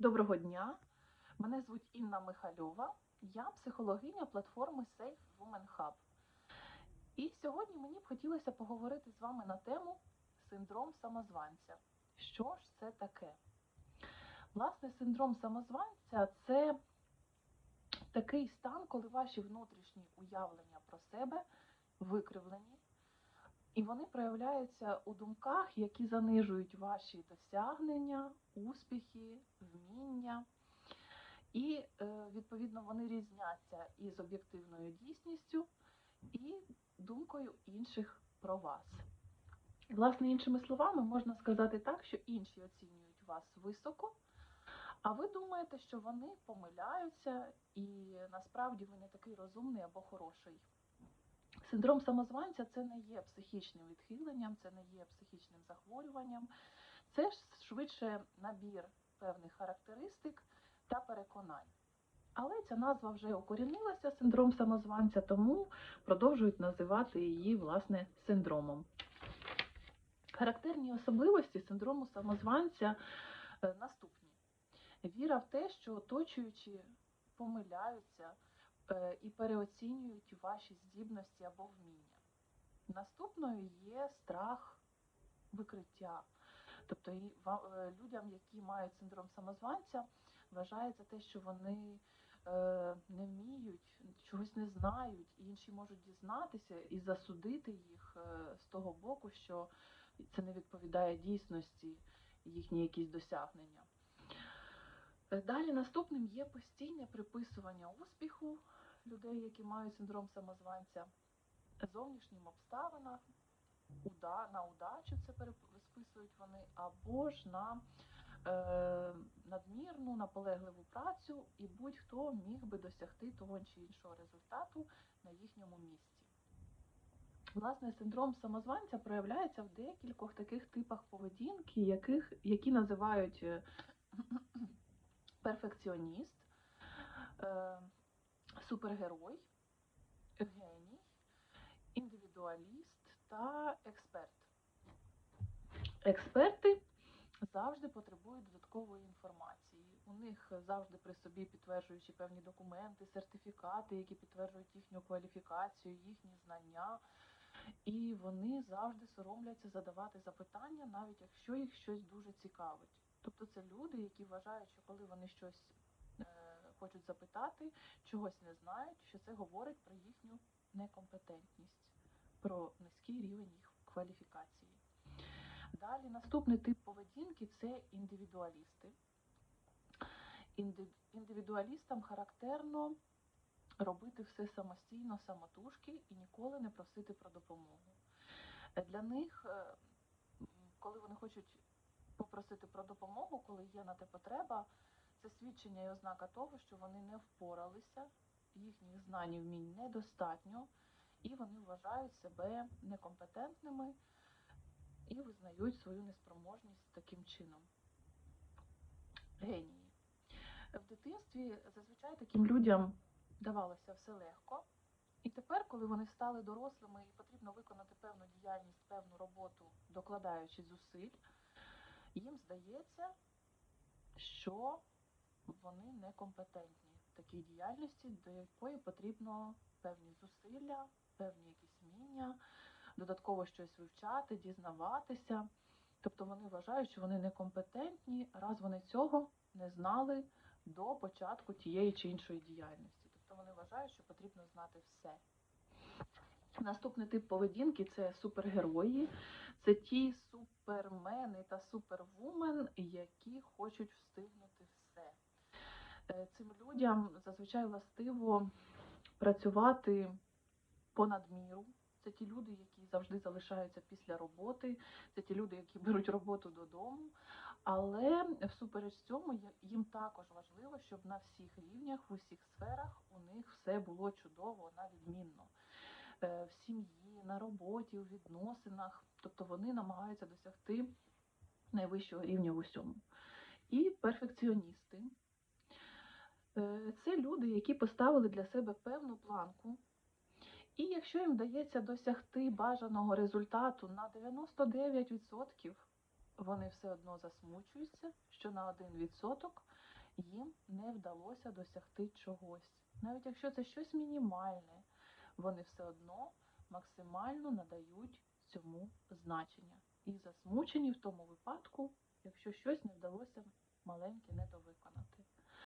Доброго дня! Мене звуть Інна Михальова. Я психологиня платформи Safe Women Hub. І сьогодні мені б хотілося поговорити з вами на тему синдром самозванця. Що ж це таке? Власне, синдром самозванця це такий стан, коли ваші внутрішні уявлення про себе викривлені, і вони проявляються у думках, які занижують ваші досягнення, успіхи, вміння. І, е, відповідно, вони різняться із об'єктивною дійсністю і думкою інших про вас. Власне, іншими словами, можна сказати так, що інші оцінюють вас високо, а ви думаєте, що вони помиляються, і насправді ви не такий розумний або хороший. Синдром самозванця це не є психічним відхиленням, це не є психічним захворюванням, це швидше набір певних характеристик та переконань. Але ця назва вже укорінилася синдром самозванця, тому продовжують називати її власне синдромом. Характерні особливості синдрому самозванця е, наступні: віра в те, що оточуючі помиляються і переоцінюють ваші здібності або вміння. Наступною є страх викриття. Тобто е, людям, які мають синдром самозванця, вважається те, що вони е, не вміють, чогось не знають, і інші можуть дізнатися і засудити їх е, з того боку, що це не відповідає дійсності їхні якісь досягнення. Далі наступним є постійне приписування успіху людей, які мають синдром самозванця, зовнішнім обставинам, на удачу це переписують вони, або ж на е, надмірну, наполегливу працю, і будь-хто міг би досягти того чи іншого результату на їхньому місці. Власне, синдром самозванця проявляється в декількох таких типах поведінки, яких, які називають е, перфекціоніст, е, супергерой, геній, індивідуаліст та експерт. Експерти завжди потребують додаткової інформації. У них завжди при собі підтверджуючи певні документи, сертифікати, які підтверджують їхню кваліфікацію, їхні знання. І вони завжди соромляться задавати запитання, навіть якщо їх щось дуже цікавить. Тобто це люди, які вважають, що коли вони щось е, хочуть запитати, чогось не знають, що це говорить про їхню некомпетентність, про низький рівень їх кваліфікації. Далі наступний тип поведінки це індивідуалісти. Інди- Індивідуалістам характерно робити все самостійно, самотужки і ніколи не просити про допомогу. Для них, е, коли вони хочуть попросити про допомогу, коли є на те потреба, це свідчення і ознака того, що вони не впоралися, їхніх знань і вмінь недостатньо, і вони вважають себе некомпетентними і визнають свою неспроможність таким чином. Генії. В дитинстві зазвичай таким людям давалося все легко. І тепер, коли вони стали дорослими і потрібно виконати певну діяльність, певну роботу, докладаючи зусиль, їм здається, що вони некомпетентні в такій діяльності, до якої потрібно певні зусилля, певні якісь вміння, додатково щось вивчати, дізнаватися. Тобто вони вважають, що вони некомпетентні, раз вони цього не знали до початку тієї чи іншої діяльності. Тобто вони вважають, що потрібно знати все. Наступний тип поведінки це супергерої. Це ті супермени та супервумен, які хочуть встигнути все. Е, Цим людям зазвичай властиво працювати понад міру. Це ті люди, які завжди залишаються після роботи, це ті люди, які беруть роботу додому. Але всупереч цьому їм також важливо, щоб на всіх рівнях, в усіх сферах у них все було чудово на відмінно. Е, В сім'ї, на роботі, у відносинах. Тобто вони намагаються досягти найвищого рівня в усьому. І перфекціоністи. Е, Це люди, які поставили для себе певну планку. І якщо їм вдається досягти бажаного результату на 99%, вони все одно засмучуються, що на 1% їм не вдалося досягти чогось. Навіть якщо це щось мінімальне, вони все одно максимально надають цьому значення. І засмучені в тому випадку, якщо щось не вдалося маленьке недовиконати.